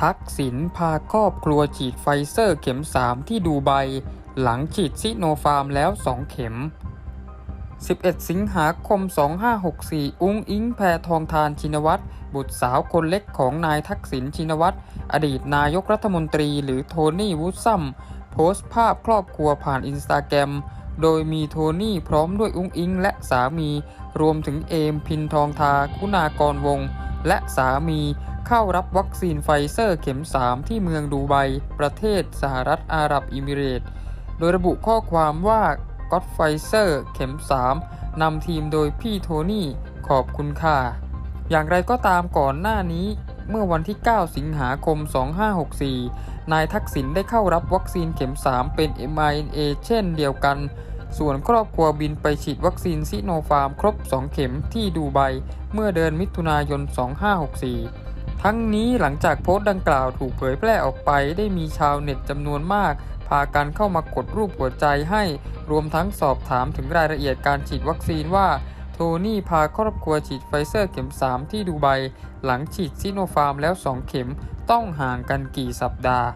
ทักษิณพาครอบครัวฉีดไฟเซอร์เข็ม 3 ที่ดูไบหลังฉีดซิโนฟาร์มแล้ว 2 เข็ม 11 สิงหาคม 2564 อุ้งอิงแพทองทานชินวัตร บุตรสาวคนเล็กของนายทักษิณชินวัตร อดีตนายกรัฐมนตรีหรือโทนี่วูดซัม โพสต์ภาพครอบครัวผ่านอินสตาแกรมโดยมีโทนี่พร้อมด้วยอุ้งอิงและสามี รวมถึงเอมพินทองทาคุณากรวง และสามี เข้ารับวัคซีนไฟเซอร์เข็ม 3 ที่เมืองดูไบ ประเทศสหรัฐอาหรับอิมิเรตส์โดยระบุข้อความว่าก็ d ไฟเซอร์เข็ม 3 นำทีมโดยพี่โทนี่ ขอบคุณค่ะ อย่างไรก็ตามก่อนหน้านี้ เมื่อวันที่ 9 สิงหาคม 2564 นายทักษิณได้เข้ารับวัคซีนเข็ม 3 เป็น mRNA เช่นเดียวกัน ส่วนครอบครัวบินไปฉีดวัคซีนซิโนฟาร์มครบ 2 เข็มที่ดูไบ เมื่อเดือนมิถุนายน 2564 ทั้งนี้หลังจากโพสต์ดังกล่าวถูกเผยแพร่ออกไป ได้มีชาวเน็ตจำนวนมาก พากันเข้ามากดรูปหัวใจให้ รวมทั้งสอบถามถึงรายละเอียดการฉีดวัคซีนว่า โทนี่พาครอบครัวฉีดไฟเซอร์เข็ม 3 ที่ดูไบ หลังฉีดซิโนฟาร์มแล้ว 2 เข็ม ต้องห่างกันกี่สัปดาห์